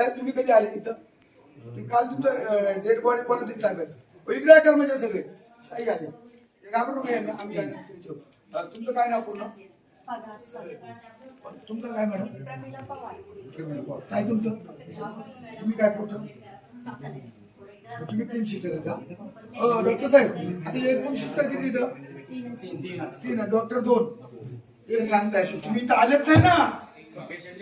साहेब तुम्ही कधी आले इथं? काल तुमचं डेड बॉडी पण तिथे साहेब इकडे आहे कर्मचारी सगळे. काही आले घाबरू आम्ही जाणार तुमचं काय नाव पूर्ण? तुमचं काय मॅडम. काय तुमचं? तुम्ही काय कुठं? तुम्ही तीन शिस्टर डॉक्टर साहेब आता एकूण शिस्टर किती इथं? तीन. डॉक्टर दोन. एक सांगताय. तुम्ही इथं आलेच नाही ना.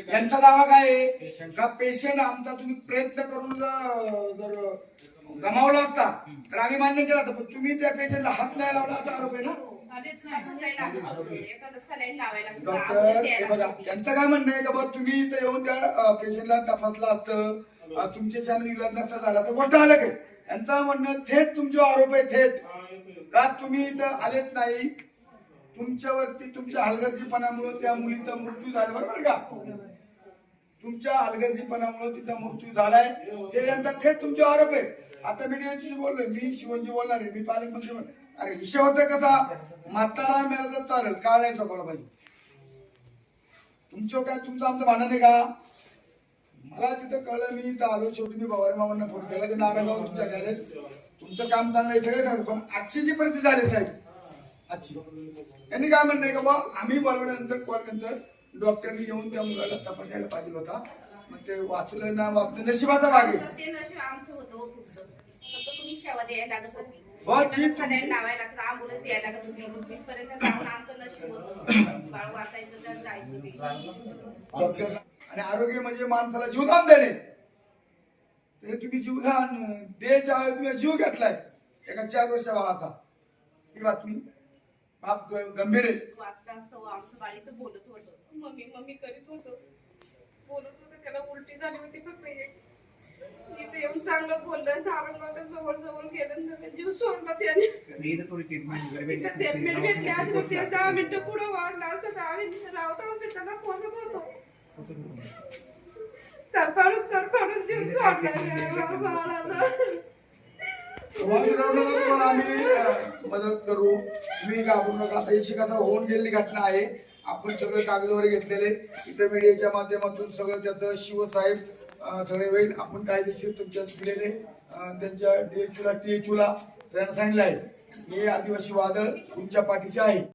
यांचा दावा काय आहे? का पेशंट आमचा तुम्ही प्रयत्न करून जर गमावला असता तर आम्ही मान्य केला होता पण तुम्ही त्या पेशंटला हात नाही लावला असा आरोप आहे ना? डॉक्टर हे बघा त्यांचं काय म्हणणं आहे का बा तुम्ही इथं येऊन त्या पेशंटला तपासलं असतं इलाज नसता झाला तर गोष्ट आलं काय त्यांचं म्हणणं थेट तुमचे आरोप आहे थेट. का तुम्ही इथं आलेत नाही? तुमच्यावरती तुमच्या हलगर्जीपणामुळे त्या मुलीचा मृत्यू झाला बरोबर का? तुमच्या हलगर्जीपणामुळे तिचा मृत्यू झालाय. ते यांचा थेट तुमचे आरोप आहे आता मी बोललो मी शिवनजी बोलणार आहे. मी पालकमंत्री अरे विषय होता कसा? म्हातारा मेला तर चालेल. काळ नाही पाहिजे. तुमचं काय? तुमचं आमचं भांडण आहे का? मला तिथं कळलं मी इथं आलो. शेवटी मी पवार मामांना फोन केला. की नारायणगाव तुमच्या गॅरेज तुमचं काम चांगलं आहे. सगळे सांगतो पण आजची जी परिस्थिती झाली साहेब आजची. त्यांनी काय म्हणणं आहे का बा आम्ही बोलवल्यानंतर कॉल नंतर डॉक्टरनी येऊन त्या मुलाला तपासायला पाहिजे होता. मग ते वाचलं ना वाचलं नशिबाचा भाग आहे. हो. डॉक्टर आणि आरोग्य म्हणजे माणसाला जीवदान देणे. ते तुम्ही जीवदान द्यायच्या तुम्ही जीव घेतलाय. एका चार वर्षा बाळाचा ही बातमी. बाप गंभीर आहे. वाचलं असतं आमचं बाळ इथं बोलत होतं. मम्मी मम्मी करीत होतं. बोलत होतं त्याला उलटी झाली होती फक्त एक इथे येऊन चांगलं बोललं नारंगाच्या जवळ जवळ गेलं जीव सोडला त्याने. इथं ट्रीटमेंट घेतली आज ते दहा मिनिटं पुढे वाढला असतं दहा मिनिटं रावता हॉस्पिटलला पोहोचत होतो. तरफाडून तरफाडून जीव सोडला बाळाला. तुम्हाला आम्ही मदत करू. मी घाबरू नका आता ही शिकाचा होऊन गेलेली घटना आहे. आपण सगळे कागदावर घेतलेले. इतर मीडियाच्या माध्यमातून सगळं त्याचं शिवसाहेब सगळे होईल. आपण कायदेशीर तुमच्या दिलेले अं, त्यांच्या डीएचयूला टीएचयूला सगळ्यांना सांगितलं आहे हे आदिवासी वादळ तुमच्या पाठीचे आहे.